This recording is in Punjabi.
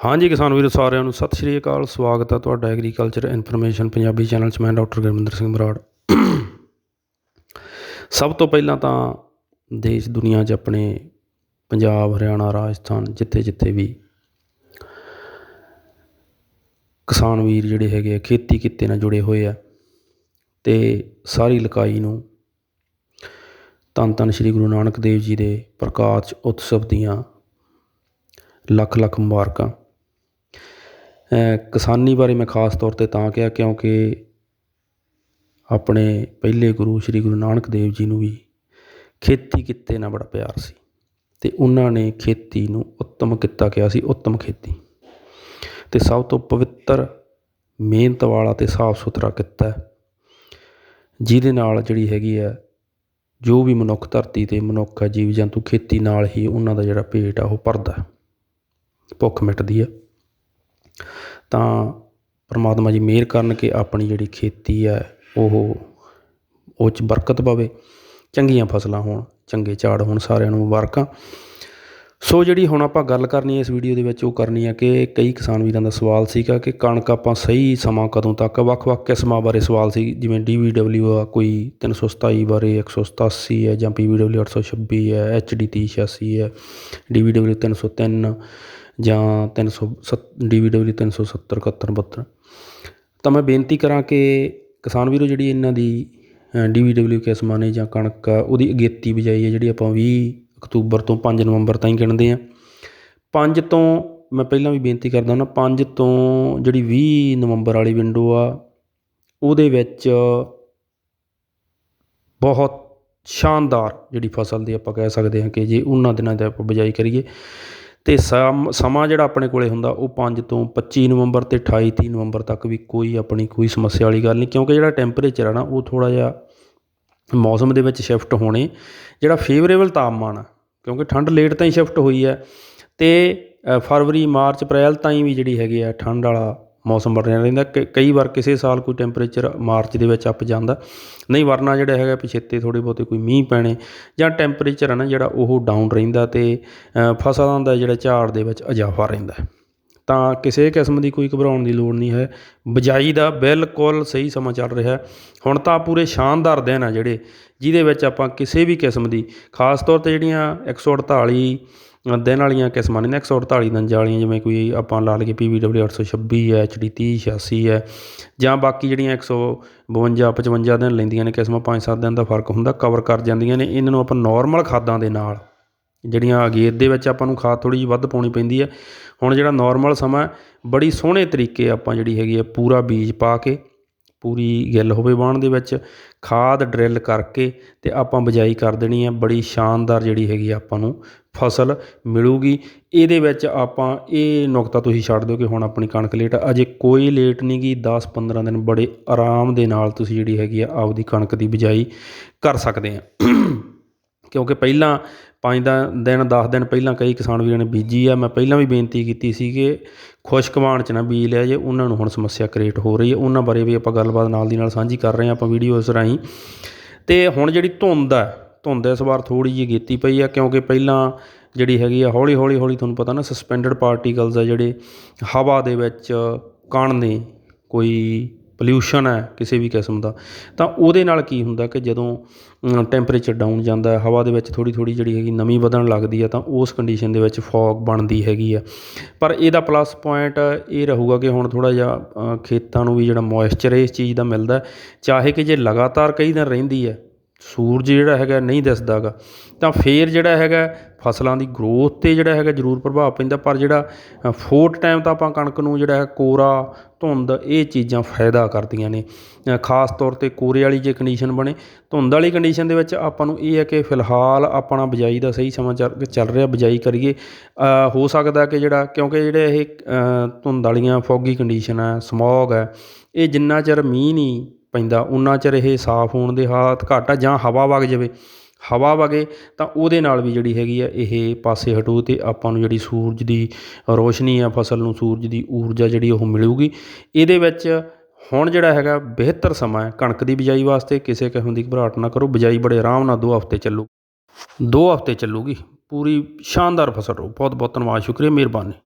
ਹਾਂਜੀ ਕਿਸਾਨ ਵੀਰੋ, ਸਾਰਿਆਂ ਨੂੰ ਸਤਿ ਸ਼੍ਰੀ ਅਕਾਲ। ਸਵਾਗਤ ਹੈ ਤੁਹਾਡਾ ਐਗਰੀਕਲਚਰ ਇਨਫੋਰਮੇਸ਼ਨ ਪੰਜਾਬੀ ਚੈਨਲ 'ਚ। ਮੈਂ ਡਾਕਟਰ ਗੁਰਮਿੰਦਰ ਸਿੰਘ ਬਰਾੜ ਸਭ ਤੋਂ ਪਹਿਲਾਂ ਤਾਂ ਦੇਸ਼ ਦੁਨੀਆ 'ਚ ਆਪਣੇ ਪੰਜਾਬ, ਹਰਿਆਣਾ, ਰਾਜਸਥਾਨ ਜਿੱਥੇ ਜਿੱਥੇ ਵੀ ਕਿਸਾਨ ਵੀਰ ਜਿਹੜੇ ਹੈਗੇ ਆ, ਖੇਤੀ ਕਿੱਤੇ ਨਾਲ ਜੁੜੇ ਹੋਏ ਆ ਤੇ ਸਾਰੀ ਲਕਾਈ ਨੂੰ ਧੰਨ ਧੰਨ ਸ਼੍ਰੀ ਗੁਰੂ ਨਾਨਕ ਦੇਵ ਜੀ ਦੇ ਪ੍ਰਕਾਸ਼ ਉਤਸਵ ਦੀਆਂ ਲੱਖ ਲੱਖ ਮੁਬਾਰਕਾਂ। ਕਿਸਾਨੀ ਬਾਰੇ ਮੈਂ ਖਾਸ ਤੌਰ ਤੇ ਤਾਂ ਕਿਹਾ ਕਿਉਂਕਿ ਆਪਣੇ ਪਹਿਲੇ ਗੁਰੂ ਸ੍ਰੀ ਗੁਰੂ ਨਾਨਕ ਦੇਵ ਜੀ ਨੂੰ ਵੀ ਖੇਤੀ ਕਿੱਤੇ ਨਾਲ ਬੜਾ ਪਿਆਰ ਸੀ ਅਤੇ ਉਹਨਾਂ ਨੇ ਖੇਤੀ ਨੂੰ ਉੱਤਮ ਕਿੱਤਾ ਕਿਹਾ ਸੀ, ਉੱਤਮ ਖੇਤੀ। ਅਤੇ ਸਭ ਤੋਂ ਪਵਿੱਤਰ ਮਿਹਨਤ ਵਾਲਾ ਅਤੇ ਸਾਫ਼ ਸੁਥਰਾ ਕਿੱਤਾ ਜਿਹਦੇ ਨਾਲ ਜਿਹੜੀ ਹੈਗੀ ਹੈ, ਜੋ ਵੀ ਮਨੁੱਖ ਧਰਤੀ ਤੇ ਮਨੁੱਖ ਹੈ, ਜੀਵ ਜੰਤੂ ਖੇਤੀ ਨਾਲ ਹੀ ਉਹਨਾਂ ਦਾ ਜਿਹੜਾ ਪੇਟ ਆ, ਉਹ ਭਰਦਾ ਭੁੱਖ ਮਿਟਦੀ ਹੈ। ਤਾਂ ਪਰਮਾਤਮਾ ਜੀ ਮਿਹਰ ਕਰਨ ਕਿ ਆਪਣੀ ਜਿਹੜੀ ਖੇਤੀ ਹੈ, ਉਹ ਉਹ 'ਚ ਬਰਕਤ ਪਵੇ, ਚੰਗੀਆਂ ਫਸਲਾਂ ਹੋਣ, ਚੰਗੇ ਝਾੜ ਹੋਣ ਸਾਰਿਆਂ ਨੂੰ ਮੁਬਾਰਕਾਂ। ਸੋ ਜਿਹੜੀ ਹੁਣ ਆਪਾਂ ਗੱਲ ਕਰਨੀ ਹੈ ਇਸ ਵੀਡੀਓ ਦੇ ਵਿੱਚ, ਉਹ ਕਰਨੀ ਹੈ ਕਿ ਕਈ ਕਿਸਾਨ ਵੀਰਾਂ ਦਾ ਸਵਾਲ ਸੀਗਾ ਕਿ ਕਣਕ ਆਪਾਂ ਸਹੀ ਸਮਾਂ ਕਦੋਂ ਤੱਕ, ਵੱਖ-ਵੱਖ ਕਿਸਮਾਂ ਬਾਰੇ ਸਵਾਲ ਸੀ, ਜਿਵੇਂ DVW ਆ, ਕੋਈ 327 ਬਾਰੇ 187 ਹੈ, ਜਾਂ PVW 826 ਹੈ HD 3086 ਹੈ DVW 303 ਜਾਂ 300 DVW 370 71 72 ਤਾਂ ਮੈਂ ਬੇਨਤੀ ਕਰਾਂ ਕਿ ਕਿਸਾਨ ਵੀਰੋ ਜਿਹੜੀ ਇਹਨਾਂ ਦੀ ਡੀ ਵੀ DVW ਕਿਸਮਾਂ ਨੇ ਜਾਂ ਕਣਕ ਆ ਉਹਦੀ ਅਗੇਤੀ ਬਿਜਾਈ ਹੈ ਜਿਹੜੀ ਆਪਾਂ ਵੀਹ ਅਕਤੂਬਰ ਤੋਂ ਪੰਜ ਨਵੰਬਰ ਤਾਈਂ ਗਿਣਦੇ ਹਾਂ। ਪੰਜ ਤੋਂ, ਮੈਂ ਪਹਿਲਾਂ ਵੀ ਬੇਨਤੀ ਕਰਦਾ ਹੁੰਦਾ, ਪੰਜ ਤੋਂ ਜਿਹੜੀ ਵੀਹ ਨਵੰਬਰ ਵਾਲੀ ਵਿੰਡੋ ਆ, ਉਹਦੇ ਵਿੱਚ ਬਹੁਤ ਸ਼ਾਨਦਾਰ ਜਿਹੜੀ ਫਸਲ ਦੀ ਆਪਾਂ ਕਹਿ ਸਕਦੇ ਹਾਂ ਕਿ ਜੇ ਉਹਨਾਂ ਦਿਨਾਂ ਦੇ ਆਪਾਂ ਬਿਜਾਈ ਕਰੀਏ। ਅਤੇ ਸਮ, ਸਮਾਂ ਜਿਹੜਾ ਆਪਣੇ ਕੋਲ ਹੁੰਦਾ ਉਹ ਪੰਜ ਤੋਂ 25 ਨਵੰਬਰ ਅਤੇ ਅਠਾਈ, ਤੀਹ ਨਵੰਬਰ ਤੱਕ ਵੀ ਕੋਈ ਆਪਣੀ ਕੋਈ ਸਮੱਸਿਆ ਵਾਲੀ ਗੱਲ ਨਹੀਂ, ਕਿਉਂਕਿ ਜਿਹੜਾ ਟੈਂਪਰੇਚਰ ਆ ਨਾ ਉਹ ਥੋੜ੍ਹਾ ਜਿਹਾ ਮੌਸਮ ਦੇ ਵਿੱਚ ਸ਼ਿਫਟ ਹੋਣੇ, ਜਿਹੜਾ ਫੇਵਰੇਬਲ ਤਾਪਮਾਨ ਆ, ਕਿਉਂਕਿ ਠੰਡ ਲੇਟ ਤਾਂ ਹੀ ਸ਼ਿਫਟ ਹੋਈ ਹੈ ਅਤੇ ਫਰਵਰੀ, ਮਾਰਚ, ਅਪ੍ਰੈਲ ਤਾਈਂ ਵੀ ਜਿਹੜੀ ਹੈਗੀ ਆ ਠੰਡ ਵਾਲਾ ਮੌਸਮ ਬਣਿਆ ਰਹਿੰਦਾ। ਕ- ਕਈ ਵਾਰ ਕਿਸੇ ਸਾਲ ਕੋਈ ਟੈਂਪਰੇਚਰ ਮਾਰਚ ਦੇ ਵਿੱਚ ਅੱਪ ਜਾਂਦਾ। ਨਹੀਂ, ਵਰਨਾ ਜਿਹੜਾ ਹੈਗਾ ਪਿਛੇਤੇ ਥੋੜ੍ਹੇ ਬਹੁਤੇ ਕੋਈ ਮੀਂਹ ਪੈਣੇ ਜਾਂ ਟੈਂਪਰੇਚਰ ਹੈ ਨਾ ਜਿਹੜਾ ਉਹ ਡਾਊਨ ਰਹਿੰਦਾ ਅਤੇ ਫਸਲਾਂ ਦਾ ਜਿਹੜਾ ਝਾੜ ਦੇ ਵਿੱਚ ਇਜ਼ਾਫਾ ਰਹਿੰਦਾ। ਤਾਂ ਕਿਸੇ ਕਿਸਮ ਦੀ ਕੋਈ ਘਬਰਾਉਣ ਦੀ ਲੋੜ ਨਹੀਂ ਹੈ। ਬਿਜਾਈ ਦਾ ਬਿਲਕੁਲ ਸਹੀ ਸਮਾਂ ਚੱਲ ਰਿਹਾ ਹੁਣ ਤਾਂ ਪੂਰੇ ਸ਼ਾਨਦਾਰ ਦਿਨ ਆ ਜਿਹੜੇ, ਜਿਹਦੇ ਵਿੱਚ ਆਪਾਂ ਕਿਸੇ ਵੀ ਕਿਸਮ ਦੀ, ਖਾਸ ਤੌਰ ਤੇ ਜਿਹੜੀਆਂ 148 ਦਿਨ ਵਾਲੀਆਂ ਕਿਸਮਾਂ ਨੇ ਇੱਕ ਸੌ ਅਠਤਾਲੀ ਦਿਨ ਵਾਲੀਆਂ, ਜਿਵੇਂ ਕੋਈ ਆਪਾਂ ਲਾ ਲਈਏ PVW 826 ਹੈ, ਐੱਚ ਡੀ ਤੀਹ, ਛਿਆਸੀ ਹੈ, ਜਾਂ ਬਾਕੀ ਜਿਹੜੀਆਂ 152 55 ਦਿਨ ਲੈਂਦੀਆਂ ਨੇ, ਕਿਸਮਾਂ 5-7 ਦਿਨ ਦਾ ਫ਼ਰਕ ਹੁੰਦਾ ਕਵਰ ਕਰ ਜਾਂਦੀਆਂ ਨੇ, ਇਹਨਾਂ ਨੂੰ ਆਪਾਂ ਨੋਰਮਲ ਖਾਦਾਂ ਦੇ ਨਾਲ ਜਿਹੜੀਆਂ ਅਗੇਤ ਦੇ ਵਿੱਚ ਆਪਾਂ ਨੂੰ ਖਾਦ ਥੋੜ੍ਹੀ ਜਿਹੀ ਵੱਧ ਪਾਉਣੀ ਪੈਂਦੀ ਹੈ। ਹੁਣ ਜਿਹੜਾ ਨੋਰਮਲ ਸਮਾਂ ਬੜੀ ਸੋਹਣੇ ਤਰੀਕੇ ਆਪਾਂ ਜਿਹੜੀ ਹੈਗੀ ਆ ਪੂਰਾ ਬੀਜ ਪਾ ਕੇ, ਪੂਰੀ ਗਿੱਲ ਹੋਵੇ ਬਾਣ ਦੇ ਵਿੱਚ, ਖਾਦ ਡਰਿਲ ਕਰਕੇ ਤੇ ਆਪਾਂ ਬਿਜਾਈ ਕਰ ਦੇਣੀ ਹੈ। ਬੜੀ ਸ਼ਾਨਦਾਰ ਜਿਹੜੀ ਹੈਗੀ ਆਪਾਂ ਨੂੰ ਫਸਲ ਮਿਲੂਗੀ। ਇਹਦੇ ਵਿੱਚ ਆਪਾਂ ਇਹ ਨੁਕਤਾ ਤੁਸੀਂ ਛੱਡ ਦਿਓ ਕਿ ਹੁਣ ਆਪਣੀ ਕਣਕ ਲੇਟ ਅਜੇ ਕੋਈ ਲੇਟ ਨਹੀਂ ਗਈ 10-15 ਦਿਨ ਬੜੇ ਆਰਾਮ ਦੇ ਨਾਲ ਤੁਸੀਂ ਜਿਹੜੀ ਹੈਗੀ ਆ ਆਪਦੀ ਕਣਕ ਦੀ ਬਿਜਾਈ ਕਰ ਸਕਦੇ ਆ। ਕਿਉਂਕਿ ਪਹਿਲਾਂ ਪੰਜ ਦਾ ਦਿਨ, ਦਸ ਦਿਨ ਪਹਿਲਾਂ ਕਈ ਕਿਸਾਨ ਵੀਰਾਂ ਨੇ ਬੀਜੀ ਆ। ਮੈਂ ਪਹਿਲਾਂ ਵੀ ਬੇਨਤੀ ਕੀਤੀ ਸੀ ਕਿ ਖੁਸ਼ਕਵਾਣ ਚ ਨਾ ਬੀਜ ਲਿਆ ਜੇ, ਉਹਨਾਂ ਨੂੰ ਹੁਣ ਸਮੱਸਿਆ ਕ੍ਰੀਏਟ ਹੋ ਰਹੀ ਹੈ। ਉਹਨਾਂ ਬਾਰੇ ਵੀ ਆਪਾਂ ਗੱਲਬਾਤ ਨਾਲ ਦੀ ਨਾਲ ਸਾਂਝੀ ਕਰ ਰਹੇ ਹਾਂ ਆਪਾਂ ਵੀਡੀਓ ਇਸ ਰਾਹੀਂ। ਅਤੇ ਹੁਣ ਜਿਹੜੀ ਧੁੰਦ ਹੈ ਧੁੰਦ ਇਸ ਵਾਰ ਥੋੜ੍ਹੀ ਜਿਹੀ ਗੀਤੀ ਪਈ ਆ, ਕਿਉਂਕਿ ਪਹਿਲਾਂ ਜਿਹੜੀ ਹੈਗੀ ਆ, ਹੌਲੀ ਹੌਲੀ ਹੌਲੀ ਤੁਹਾਨੂੰ ਪਤਾ ਨਾ ਸਸਪੈਂਡਡ ਪਾਰਟੀਕਲਸ ਆ ਜਿਹੜੇ ਹਵਾ ਦੇ ਵਿੱਚ ਕਣ ਨੇ ਕੋਈ ਪੋਲਿਊਸ਼ਨ ਹੈ ਕਿਸੇ ਵੀ ਕਿਸਮ ਦਾ, ਤਾਂ ਉਹਦੇ ਨਾਲ ਕੀ ਹੁੰਦਾ ਕਿ ਜਦੋਂ ਟੈਂਪਰੇਚਰ ਡਾਊਨ ਜਾਂਦਾ ਹਵਾ ਦੇ ਵਿੱਚ ਥੋੜ੍ਹੀ ਥੋੜ੍ਹੀ ਜਿਹੜੀ ਹੈਗੀ ਨਮੀ ਵਧਣ ਲੱਗਦੀ ਹੈ, ਤਾਂ ਉਸ ਕੰਡੀਸ਼ਨ ਦੇ ਵਿੱਚ ਫੌਗ ਬਣਦੀ ਹੈਗੀ ਆ ਪਰ ਇਹਦਾ ਪਲੱਸ ਪੁਆਇੰਟ ਇਹ ਰਹੂਗਾ ਕਿ ਹੁਣ ਥੋੜ੍ਹਾ ਜਿਹਾ ਖੇਤਾਂ ਨੂੰ ਵੀ ਜਿਹੜਾ ਮੋਇਸਚਰ ਇਸ ਚੀਜ਼ ਦਾ ਮਿਲਦਾ ਚਾਹੇ ਕਿ ਜੇ ਲਗਾਤਾਰ ਕਈ ਦਿਨ ਰਹਿੰਦੀ ਹੈ ਸੂਰਜ ਜਿਹੜਾ ਹੈਗਾ ਨਹੀਂ ਦਿਸਦਾਗਾ ਤਾਂ ਫਿਰ ਜਿਹੜਾ ਹੈਗਾ ਫਸਲਾਂ ਦੀ ਗਰੋਥ ਤੇ ਜਿਹੜਾ ਹੈਗਾ ਜ਼ਰੂਰ ਪ੍ਰਭਾਵ ਪੈਂਦਾ। ਪਰ ਜਿਹੜਾ ਫੋਰਟ ਟਾਈਮ ਤਾਂ ਆਪਾਂ ਕਣਕ ਨੂੰ ਜਿਹੜਾ ਹੈ ਕੋਰਾ, ਧੁੰਦ ਇਹ ਚੀਜ਼ਾਂ ਫਾਇਦਾ ਕਰਦੀਆਂ ਨੇ। ਖਾਸ ਤੌਰ ਤੇ ਕੋਰੇ ਵਾਲੀ ਜੇ ਕੰਡੀਸ਼ਨ ਬਣੇ, ਧੁੰਦ ਵਾਲੀ ਕੰਡੀਸ਼ਨ ਦੇ ਵਿੱਚ ਆਪਾਂ ਨੂੰ ਇਹ ਹੈ ਕਿ ਫਿਲਹਾਲ ਆਪਣਾ ਬਿਜਾਈ ਦਾ ਸਹੀ ਸਮਾਂ ਚੱਲ ਚੱਲ ਰਿਹਾ, ਬਿਜਾਈ ਕਰੀਏ। ਹੋ ਸਕਦਾ ਕਿ ਜਿਹੜਾ, ਕਿਉਂਕਿ ਜਿਹੜੇ ਇਹ ਧੁੰਦ ਵਾਲੀਆਂ ਫੌਗੀ ਕੰਡੀਸ਼ਨ ਹੈ ਸਮੌਗ ਹੈ, ਇਹ ਜਿੰਨਾ ਚਿਰ ਮੀਂਹ ਨਹੀਂ ਪੈਂਦਾ ਉਨਾ ਚਿਰ ਇਹ ਸਾਫ਼ ਹੋਣ ਦੇ ਹਾਲਾਤ ਘੱਟ ਆ ਜਾਂ ਹਵਾ ਵਗ ਜਾਵੇ। ਹਵਾ ਵਗੇ ਤਾਂ ਉਹਦੇ ਨਾਲ ਵੀ ਜਿਹੜੀ ਹੈਗੀ ਆ, ਇਹ ਪਾਸੇ ਹਟੂ ਅਤੇ ਆਪਾਂ ਨੂੰ ਜਿਹੜੀ ਸੂਰਜ ਦੀ ਰੋਸ਼ਨੀ ਆ, ਫਸਲ ਨੂੰ ਸੂਰਜ ਦੀ ਊਰਜਾ ਜਿਹੜੀ ਉਹ ਮਿਲੂਗੀ। ਇਹਦੇ ਵਿੱਚ ਹੁਣ ਜਿਹੜਾ ਹੈਗਾ ਬਿਹਤਰ ਸਮਾਂ ਹੈ, ਕਣਕ ਦੀ ਬਿਜਾਈ ਵਾਸਤੇ ਕਿਸੇ ਕਿਸਮ ਦੀ ਘਬਰਾਹਟ ਨਾ ਕਰੋ, ਬਿਜਾਈ ਬੜੇ ਆਰਾਮ ਨਾਲ ਦੋ ਹਫ਼ਤੇ ਚੱਲੂ। ਦੋ ਹਫ਼ਤੇ ਚੱਲੂਗੀ, ਪੂਰੀ ਸ਼ਾਨਦਾਰ ਫਸਲ ਰਹੂ। ਬਹੁਤ ਬਹੁਤ ਧੰਨਵਾਦ, ਸ਼ੁਕਰੀਆ, ਮਿਹਰਬਾਨੀ।